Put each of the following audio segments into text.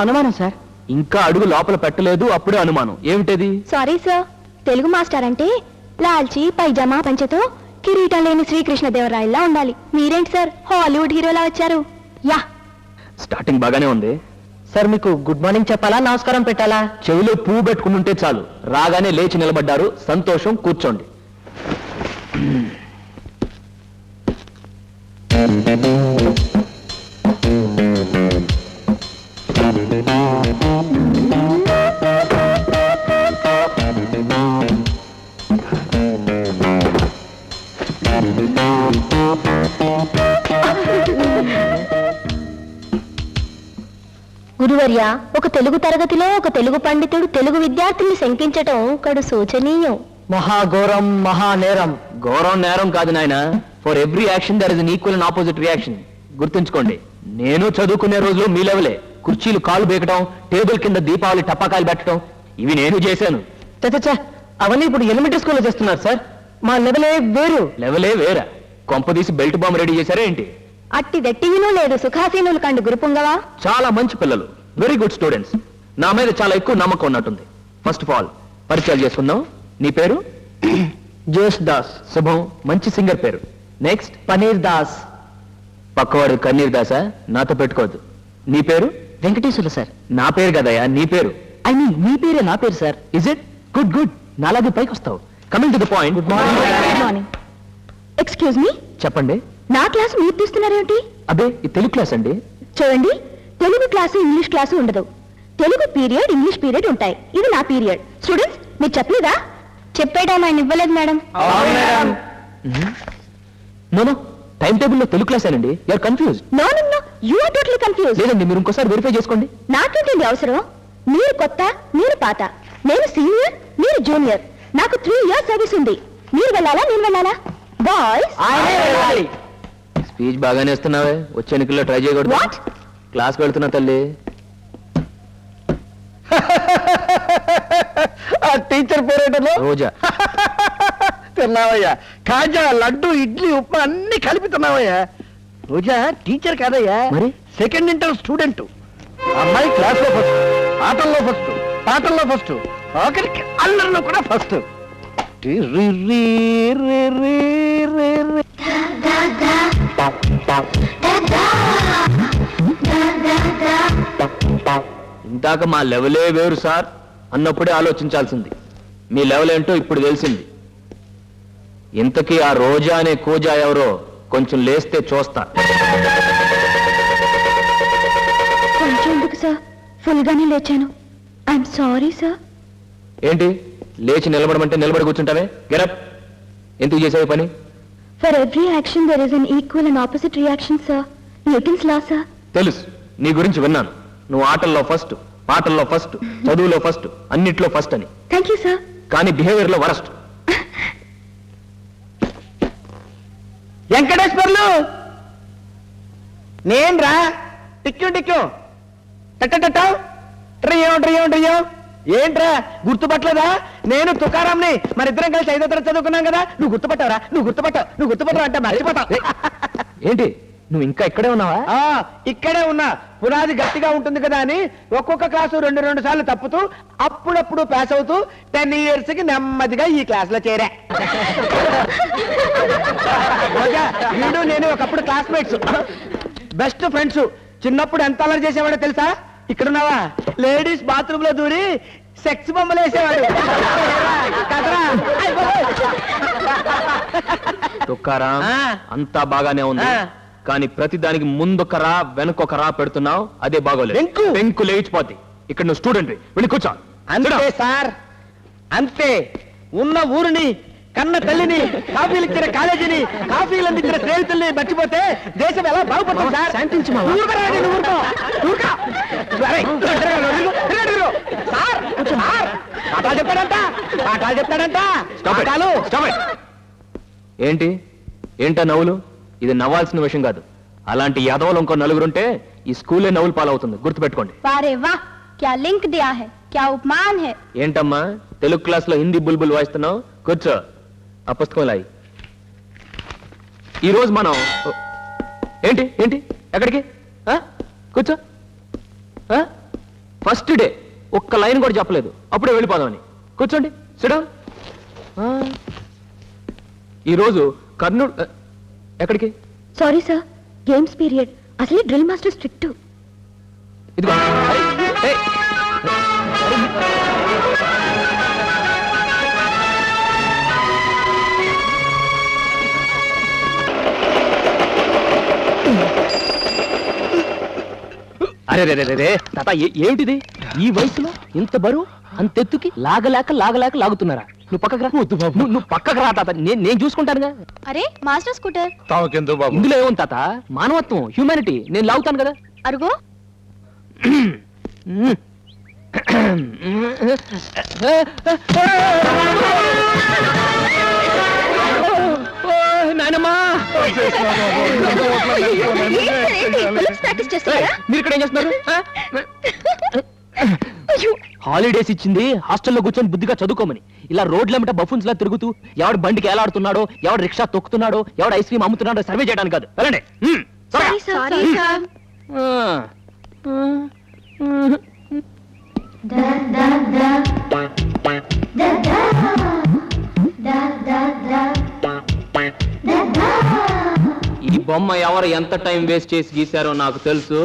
అనుమానం సార్. ఇంకా అడుగు లోపల పెట్టలేదు అప్పుడే అనుమానం. ఏమిటది? Sorry sir. తెలుగు మాస్టర్ అంటే లాల్చి పైజామా పంచతో కిరీటం లేని శ్రీకృష్ణదేవరాయల్లా ఉండాలి. మీరేంటి సార్? హాలీవుడ్ హీరోలా వచ్చారు. యా. స్టార్టింగ్ బాగానే ఉంది. సార్ మీకు గుడ్ మార్నింగ్ చెప్పాలా? నమస్కారం పెట్టాలా? చెవిలో పువ్వు పెట్టుకుంటుంటే చాలు. రాగానే లేచి నిలబడ్డారు. సంతోషం కూర్చోండి. ఒక తెలుగు తరగతిలో ఒక తెలుగు పండితుడు తెలుగు విద్యార్థుల్ని శంకించటం కడు శోచనీయం. మహాఘోరం మహానేరం. గౌరవం నేరం కాదు నాయన. For every action there is equal and opposite reaction గుర్తుంచుకోండి నేను చదువుకునే రోజులు మీ లెవలే. కుర్చీలు కాలు బేకటం టేబుల్ కింద దీపావళి టపాకాయలు పెట్టడం ఇవి నేను చేశాను. చచ్చా అవన్నీ ఇప్పుడు ఎలిమెంటరీ స్కూల్లో చేస్తున్నారు సార్ మా లెవెలే వేరు. లెవలే వేరా. కొంపదీసి బెల్ట్ బాంబ్ రెడీ చేశారా ఏంటి? అట్టి దట్టివినూ లేదు సుఖాసీనులు కండు గురుపుంగవా? చాలా మంచి పిల్లలు. వెరీ గుడ్ స్టూడెంట్స్ నా మీద చాలా ఎక్కువ నమ్మకం ఉన్నట్టుంది. ఫస్ట్ ఆఫ్ ఆల్ పరిచయాలు చేసుకుందాం. నీ పేరు? జోష్ దాస్ శుభం. మంచి సింగర్ పేరు. నెక్స్ట్ పనీర్ దాస్ పక్కవాడు కన్నీర్ దాసా నాతో పెట్టుకోవద్దు. నీ పేరు? వెంకటేశ్వర్లు సార్. నా పేరు కదయ్యా? నీ పేరు? ఐ మీన్ మీ పేరే నా పేరు sir. Is it good good నాలాగే పైకి వస్తావు. Coming to the point good good morning excuse me చెప్పండి. నా క్లాస్ మీరు తీస్తున్నారేమిటి? అదే ఈ తెలుగు క్లాస్ అండి. చూడండి. తెలుగు క్లాసు ఇంగ్లీష్ క్లాసు ఉండదు. తెలుగు పీరియడ్ ఇంగ్లీష్ పీరియడ్ ఉంటాయి. ఇది నా పీరియడ్. స్టూడెంట్స్ మీరు చెప్పలేదా? చెప్పేయడం ఆయన ఇవ్వలేదు మేడం. నో నో టైం టేబుల్లో తెలుగు క్లాస్ అండి you are confuse no no no. You are totally confuse లేదండి మీరు ఇంకోసారి వెరిఫై చేసుకోండి. నాకేంటండి అవసరం? మీరు కొత్త మీరు పాత. నేను సీనియర్ మీరు జూనియర్ నాకు త్రీ ఇయర్స్ సర్వీస్ ఉంది. మీరు వెళ్ళాలా నేను వెళ్ళాలా? బాయ్స్ స్పీచ్ బాగానే ఇస్తున్నావే వచ్చే ఎన్నికల్లో ట్రై చేయకూడదు. What? క్లాస్కి వెళ్తున్నా తల్లి. ఆ టీచర్ పేరేటలో రోజా. తిన్నావయ్యా. కాజా లడ్డు ఇడ్లీ ఉప్మా అన్ని కలిపి తిన్నావయ్యా. రోజా టీచర్ కాదయ్యా. మరి? సెకండ్ ఇంటర్ స్టూడెంట్ అమ్మాయి క్లాస్లో ఫస్ట్ ఆటల్లో ఫస్ట్ పాటల్లో ఫస్ట్ ఆఖరికి అల్లరిలో కూడా ఫస్ట్ ఇందాక మా లెవెలే వేరు సార్ అన్నప్పుడే ఆలోచించాల్సింది. మీ లెవెల్ ఏంటో ఇప్పుడు తెలిసింది. ఇంతకీ ఆ రోజా అనే కూజా ఎవరో కొంచెం లేస్తే చూస్తా. కొంచెం ఎందుకు సార్? ఫుల్ గానే లేచాను. ఐఎమ్ సారీ సార్ ఏంటి? లేచి నిలబడమంటే నిలబడి కూర్చుంటావే? గెరప్ ఎందుకు చేసావు పని? For every action there is an equal and opposite reaction sir Newton's law sir తెలుసు. నీ గురించి విన్నాను. నువ్వు ఆటల్లో ఫస్ట్ పాటల్లో ఫస్ట్ చదువులో ఫస్ట్ అన్నిట్లో ఫస్ట్ అని. థ్యాంక్ యూ సార్ కానీ బిహేవియర్లో వరస్ట్. వెంకటేశ్వర్లు! నేను రా టట్టటట్ట ట్రియం ట్రియం ట్రియం ఏంట్రా గుర్తుపట్టలేదా? నేను తుకారాంని మన ఇద్దరం కలిసి ఐదో తరగతి చదువుకున్నాం కదా. నువ్వు గుర్తుపట్టావరా? నువ్వు గుర్తుపట్టావు. నువ్వు గుర్తుపట్టవు అంటే మర్చిపోతావు. ఏంటి? నువ్వు ఇంకా ఇక్కడే ఉన్నావా? ఆ, ఇక్కడే ఉన్నా. పునాది గట్టిగా ఉంటుంది కదా అని ఒక్కొక్క క్లాసు రెండు రెండు సార్లు తప్పుతూ అప్పుడప్పుడు పాస్ అవుతూ టెన్ ఇయర్స్కి నెమ్మదిగా ఈ క్లాస్లో చేరా. రోజా, వీడు నేను ఒకప్పుడు క్లాస్మేట్స్ బెస్ట్ ఫ్రెండ్స్ చిన్నప్పుడు ఎంత అలర్ చేసేవాడో తెలుసా? ఇక్కడున్నావా? లేడీస్ బాత్రూమ్లో దూరి సెక్స్ బొమ్మలు వేసేవాడు. కదరా. తుక్కారా ఆ. అంతా బాగానే ఉంది. ఆ. కానీ ప్రతి దానికి ముందొకరా వెనకొకరా పెడుతున్నావు అదే బాగోలేదు వెంకు. పెంకు లేచిపోతే ఇక్కడ నువ్వు స్టూడెంట్ వెళ్ళి కూర్చో అంతే సార్ అంతే ఉన్న ఊరిని కన్న తల్లిని కాఫీలు ఇచ్చిన కాలేజీని కాఫీలు అందించిన స్నేహితుల్ని మర్చిపోతే దేశం ఎలా బాగుపడుతుంది సార్ శాంతించు మావా. ఊరుకోరా అండి, నువ్వు ఊరుకో. ఊరుకో. అరే, తిరగరు, తిరగరు, తిరగరు. సార్ సార్ పాఠాలు చెప్తాడంట పాఠాలు చెప్తాడంట Stop it. పాఠాలు Stop it. ఏంటి ఏంటా నవ్వులు ఇది నవ్వాల్సిన విషయం కాదు. అలాంటి యాదవులు ఇంకో నలుగురుంటే ఈ స్కూలే నవ్వులు పాలవుతుంది. గుర్తుపెట్టుకోండి. వారే వా. క్యా లింక్ దియా హై? క్యా ఉపమాన్ హై? ఏంటమ్మా? తెలుగు క్లాస్లో హిందీ బుల్బుల్ వాయిస్తున్నావు? కూర్చో. ఆ పుస్తకం లాయి ఈ రోజు మనం ఏంటి? ఏంటి? ఎక్కడికి? కూర్చో? First day. ఒక్క లైన్ కూడా చెప్పలేదు. అప్పుడే వెళ్ళిపోదామని. కూర్చోండి. సిడు ఈరోజు కర్నూలు ఆ, ఎక్కడికి? సారీ సార్ గేమ్స్ పీరియడ్ అసలే డ్రిల్ మాస్టర్ స్ట్రిక్ట్ ఇదిగో. అరే, ఏయ్. అరే రే రే రే, రే తాత ఏ- ఏమిటిది? ఈ వయసులో ఇంత బరువు అంతెత్తుకి లాగలేక లాగలేక లాగుతున్నారా? నువ్వు పక్కకు రా నువ్వు నువ్వు పక్కకు రా తాత నేను నేను చూసుకుంటానుగా అరే మాస్టర్ స్కూటర్ తామకెందుకు బాబు ఇందులో ఏముంది తాత మానవత్వం హ్యూమానిటీ నేను లాగుతాను కదా అరుగో నాయనమ్మా ప్రాక్టీస్ చేస్తున్నారా మీరు ఇక్కడ ఏం చేస్తున్నారు హాలిడేస్ ఇచ్చింది హాస్టల్లో కూర్చొని బుద్ధిగా చదువుకోమని. ఇలా రోడ్లెమ్మట బఫున్స్ లా తిరుగుతూ ఎవడు బండికి ఏలాడుతున్నాడో ఎవడు రిక్షా తొక్కుతున్నాడో ఎవడు ఐస్ క్రీమ్ అమ్ముతున్నాడో సర్వే చేయడానికి కాదు. వెళ్ళండి. హ్మ్, త్వరగా. సారీ సార్ ఆ. ఈ బొమ్మ ఎవరు ఎంత టైం వేస్ట్ చేసి గీశారో నాకు తెలుసు.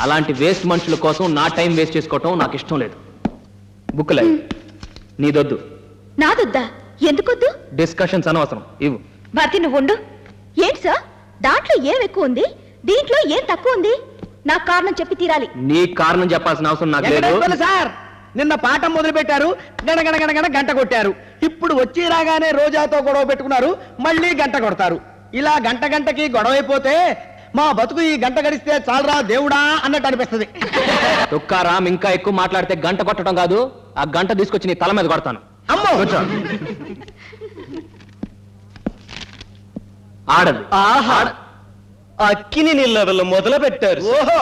అలాంటి వేస్ట్ మనుషుల కోసం నా టైం వేస్ట్ చేసుకోవటం నాకు ఇష్టం లేదు. బుక్లై నీదొద్దు. నాదొద్దా? ఎందుకొద్దు? డిస్కషన్స్ అనవసరం. ఇవ్వు. భారతి నువ్వు ఉండు ఏంటి సార్? దాంట్లో ఏం ఎక్కువ ఉంది? దీంట్లో ఏం తక్కువ ఉంది? నాకు కారణం చెప్పి తీరాలి. నీ కారణం చెప్పాల్సిన అవసరం నాకు లేదు. సార్? నిన్న పాఠం మొదలు పెట్టారు గణగణ గణగణ గంట కొట్టారు. ఇప్పుడు వచ్చి రాగానే రోజాతో గొడవ పెట్టుకున్నారు. మళ్ళీ గంట కొడతారు. ఇలా గంట గంటకి గొడవ అయిపోతే మా బతుకు ఈ గంట గడిస్తే చాలరా దేవుడా అన్నట్టు అనిపిస్తుంది. తుక్కారాం ఇంకా ఎక్కువ మాట్లాడితే గంట కొట్టడం కాదు ఆ గంట తీసుకొచ్చి నీ తల మీద కొడతాను. అమ్మో! కూర్చో. ఆడదు. ఆహా! అక్కిని నీళ్ళలో మొదలు పెట్టారు ఓహో!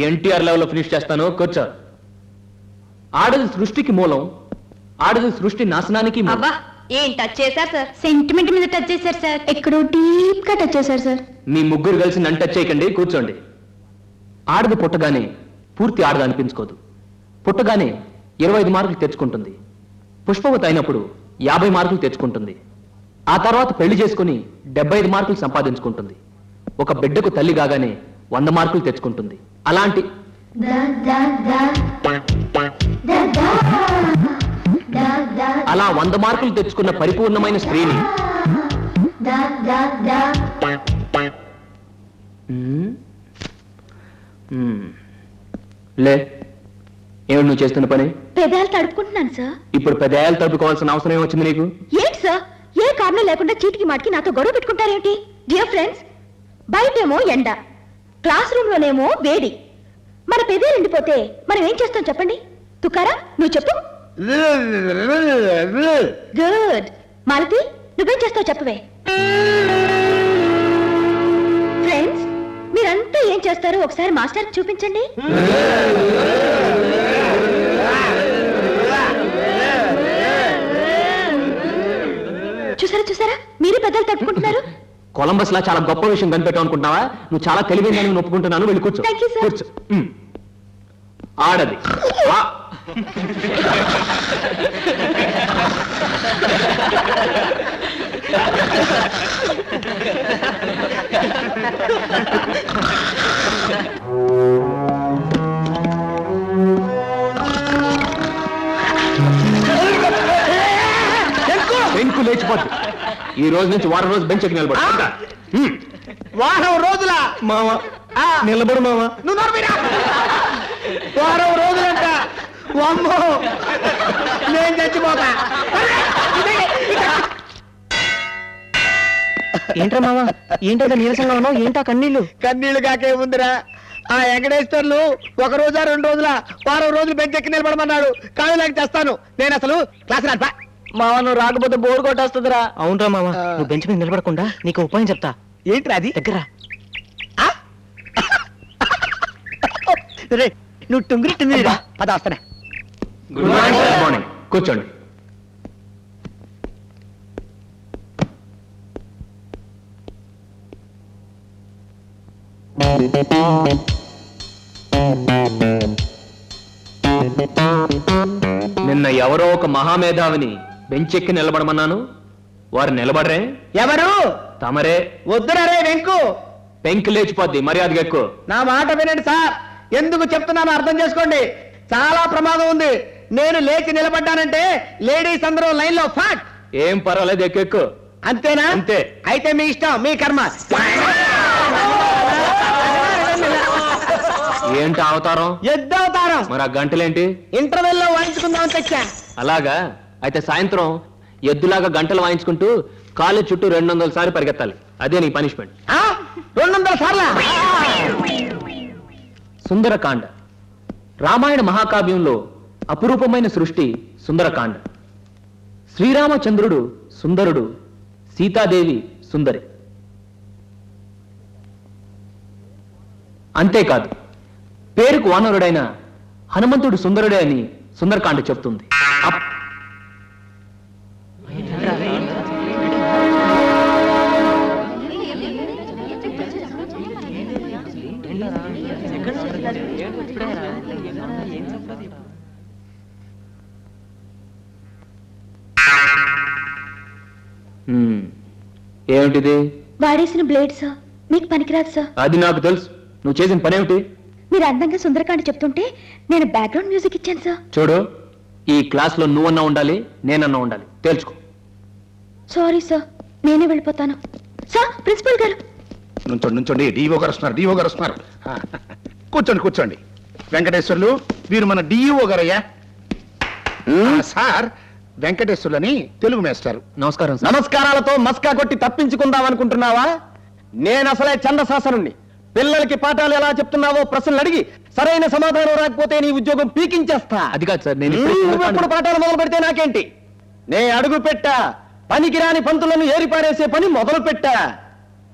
ఎన్టీఆర్ లెవెల్లో ఫినిష్ చేస్తాను కూర్చో. ఆడది సృష్టికి మూలం ఆడది సృష్టి నాశనానికి మూలం. ఏం టచ్ చేశారు సార్ సెంటిమెంట్ మీద టచ్ చేశారు సార్ ఎక్కడో డీప్గా టచ్ చేశారు సార్ మీ ముగ్గురు కలిసి నన్ను టచ్ చేయకండి కూర్చోండి. ఆడది పుట్టగానే పూర్తి ఆడది అనిపించుకోదు. పుట్టగానే ఇరవై ఐదు మార్కులు తెచ్చుకుంటుంది. పుష్పవతి అయినప్పుడు యాభై మార్కులు తెచ్చుకుంటుంది. ఆ తర్వాత పెళ్ళి చేసుకుని డెబ్బై ఐదు మార్కులు సంపాదించుకుంటుంది. ఒక బిడ్డకు తల్లి కాగానే వంద మార్కులు తెచ్చుకుంటుంది. అలాంటి అలా వంద మార్కులు తెచ్చుకున్న పరిపూర్ణమైన స్త్రీని. లే ఏమిటి నువ్వు చేస్తున్న పని? పెదాలు తడుపుకుంటున్నాను సార్. ఇప్పుడు పెదాయాలు తడుపుకోవాల్సిన అవసరం ఏమొచ్చింది నీకు? ఏంటి సార్? ఏ కారణం లేకుండా చీటికి మాటికి నాతో గొడవ పెట్టుకుంటారేంటి డియర్ ఫ్రెండ్స్ బయటేమో ఎండ క్లాస్ రూమ్ లోనేమో వేడి. మన పెదే ఎండిపోతే మనం ఏం చేస్తాం చెప్పండి? తుకారా నువ్వు చెప్పు. గుడ్. మాలతి నువ్వేం చేస్తావు చెప్పవే. ఫ్రెండ్స్ మీరంతా ఏం చేస్తారో ఒకసారి మాస్టర్ చూపించండి. చూసారా చూసారా? మీరే పెద్దలు తట్టుకుంటున్నారు. కొలంబస్ లా చాలా గొప్ప విషయం కనిపెట్టావు అనుకుంటున్నావా? నువ్వు చాలా తెలివైన నేను ఒప్పుకుంటున్నాను. వెళ్ళి కూర్చో. ఆడది. పెంకు లేచిపోద్ది ఈ రోజు నుంచి వారం రోజు బెంచ్ ఎక్కి నిలబడు. వారం రోజుల? మామ ఆ, నిలబడు మామ నువ్వు వారం రోజులంట. అమ్మో నేను చచ్చిపోతా ఏంట్రా మామ ఏంటో నీరసంగా ఉన్నావు ఏంటా కన్నీళ్ళు? కన్నీళ్ళు కాకే ఉందిరా ఆ వెంకటేశ్వర్లు ఒక రోజా రెండు రోజుల వారం రోజులు బెంచ్ ఎక్కి నిలబడమన్నాడు. కాళ్ళు లేక చేస్తాను నేను అసలు క్లాస్ రాట్పా మామ నువ్వు రాకపోతే బోర్ కొట్టేస్తుందిరా. అవునరా మామ. నువ్వు బెంచ్ మీద నిలబడకుండా నీకు ఉపాయం చెప్తా. ఏంట్రా అది? దగ్గర? రే, నువ్వు టుంగిరి టుంగిరి రా. పద వస్తానే. గుడ్ మార్నింగ్ గుడ్ మార్నింగ్ కూర్చోండి నిన్న ఎవరో ఒక మహామేధావిని బెంచెక్కి నిలబడమన్నాను. వారు నిలబడరే? ఎవరు? తమరే. వద్దునరే వెంకు. పెంకి లేచిపోద్ది మర్యాదగా ఎక్కువ. నా మాట వినండి సార్. ఎందుకు చెప్తున్నానో అర్థం చేసుకోండి. చాలా ప్రమాదం ఉంది. నేను లేచి నిలబడ్డానంటే లేడీస్ అందరూ లైన్లో ఫాట్. ఏం పర్వాలేదు ఎక్కువ అంతేనా? అంతే. అయితే మీ ఇష్టం మీ కర్మ. ఏంటి అవతారం? యుద్ధవతారం మరి ఆ గంటలేంటి? ఇంటర్వెల్లో వాయించుకుందామని తెచ్చా. అలాగా? అయితే సాయంత్రం ఎద్దులాగా గంటలు వాయించుకుంటూ కాలేజ్ చుట్టూ రెండు వందల సార్లు పరిగెత్తాలి. అదే నీ పనిష్మెంట్? రెండు వందల సార్లా? సుందరకాండ. రామాయణ మహాకావ్యంలో అపురూపమైన సృష్టి సుందరకాండ. శ్రీరామచంద్రుడు సుందరుడు సీతాదేవి సుందరి. అంతేకాదు పేరుకు వానరుడైన హనుమంతుడు సుందరుడే అని సుందరకాండ చెప్తుంది ఏమిటిది? వాడేసిన బ్లేడ్ సార్. మీకు పనికిరాదు సార్. అది నాకు తెలుసు. నువ్వు చేసిన పనేమిటి మీరు అందంగా సుందరకాండ చెప్తుంటే నేను బ్యాక్గ్రౌండ్ మ్యూజిక్ ఇచ్చాను సార్. చూడు ఈ క్లాస్లో నువ్వన్నా ఉండాలి నేనన్నా ఉండాలి. తేల్చుకో. Sorry sir. నేనే వెళ్ళిపోతాను. సార్ ప్రిన్సిపల్ గారు. నుంచోండి నుంచోండి. డిఓ గారు వస్తున్నారు డిఓ గారు వస్తున్నారు. కూర్చోండి కూర్చోండి. వెంకటేశ్వర్లు వీరు మన డిఈఓ గారయ్యా. ఆ, సార్ వెంకటేశ్వర్లు అని తెలుగు మేస్టారు. నమస్కారం సార్. నమస్కారాలతో మస్కా కొట్టి తప్పించుకుందాం అనుకుంటున్నావా నేను అసలే చందశాసనుణ్ణి. పిల్లలకి పాఠాలు ఎలా చెప్తున్నావో ప్రశ్నలు అడిగి సరైన సమాధానం రాకపోతే నీ ఉద్యోగం పీకించేస్తా. అది కాదు సార్ నేను ఎప్పుడు పాఠాలు మొదలు పెడితే నాకేంటి? నే అడుగు పెట్టా పనికిరాని పంతులను ఏరిపారేసే పని మొదలు పెట్టా.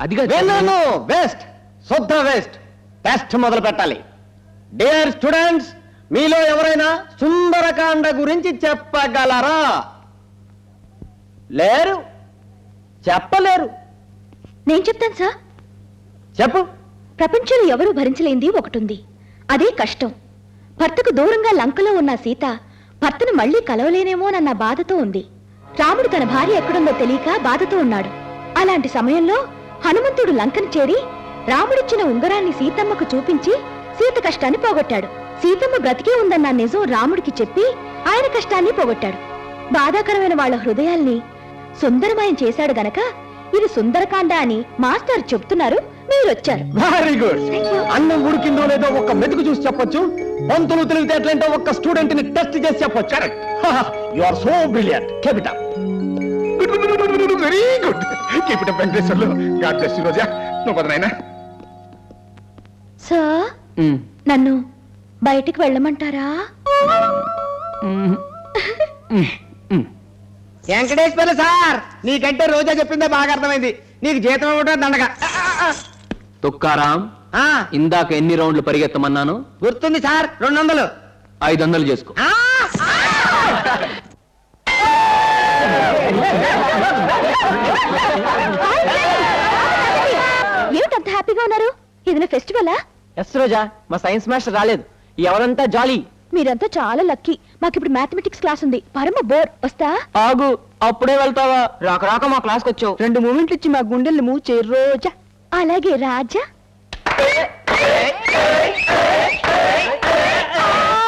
అది కాదు వేస్ట్ శుద్ధ వేస్ట్ టెస్ట్ మొదలు పెట్టాలి. డియర్ స్టూడెంట్స్ మీలో ఎవరైనా సుందరకాండ గురించి చెప్పగలరా? లేరు. చెప్పలేరు. నేను చెప్తాను సార్. చెప్పు. ప్రపంచంలో ఎవరూ భరించలేంది ఒకటుంది. అదే కష్టం. భర్తకు దూరంగా లంకలో ఉన్న సీత భర్తను మళ్ళీ కలవలేనేమోనన్న బాధతో ఉంది. రాముడు తన భార్య ఎక్కడుందో తెలియక బాధతో ఉన్నాడు. అలాంటి సమయంలో హనుమంతుడు లంకను చేరి రాముడిచ్చిన ఉంగరాన్ని సీతమ్మకు చూపించి సీత కష్టాన్ని పోగొట్టాడు. సీతమ్మ బ్రతికే ఉందన్న నిజం రాముడికి చెప్పి ఆయన కష్టాన్ని పోగొట్టాడు. బాధాకరమైన వాళ్ళ హృదయాల్ని సుందరమయం చేశాడు గనక ఇది సుందరకాండ అని మాస్టర్ చెప్తున్నారు మీరొచ్చారు. వెరీ గుడ్ అన్నం ఉడికిందో లేదో ఒక్క మెతుకు చూసి చెప్పొచ్చు. పంతులు తెలివితేటలేంటో ఒక్క స్టూడెంట్ని టెస్ట్ చేసి చెప్పొచ్చు. Correct you are so brilliant capital very good keep it Venkateswarlu god bless you Roja నువ్వు పదనైనా సార్ నన్ను బయటికి వెళ్ళమంటారా? మ్, మ్, మ్. వెంకటేశ్వర సార్ నీకంటే రోజా చెప్పిందే బాగా అర్థమైంది. నీకు జీతం ఇవ్వడం దండగా. తుక్కారాం ఆ, ఇందాక ఎన్ని రౌండ్లు పరిగెత్తమన్నాను? గుర్తుంది సార్ రెండు వందలు ఐదు వందలు చేసుకో ఆ, ఏమిటంత హ్యాపీగా ఉన్నారు? ఏదైనా ఫెస్టివలా? ఎస్ రోజా మా సైన్స్ మాస్టర్ రాలేదు. ఎవరంతా జాలి మీరంతా చాలా లక్కీ మాకిప్పుడు మ్యాథమెటిక్స్ క్లాస్ ఉంది పరమ బోర్ వస్తా ఆగు అప్పుడే వెళ్తావా రాక రాక మా క్లాస్కి వచ్చావు రెండు మూమెంట్లు ఇచ్చి మా గుండెల్ని మూవ్ చేయరు రోజా అలాగే రాజా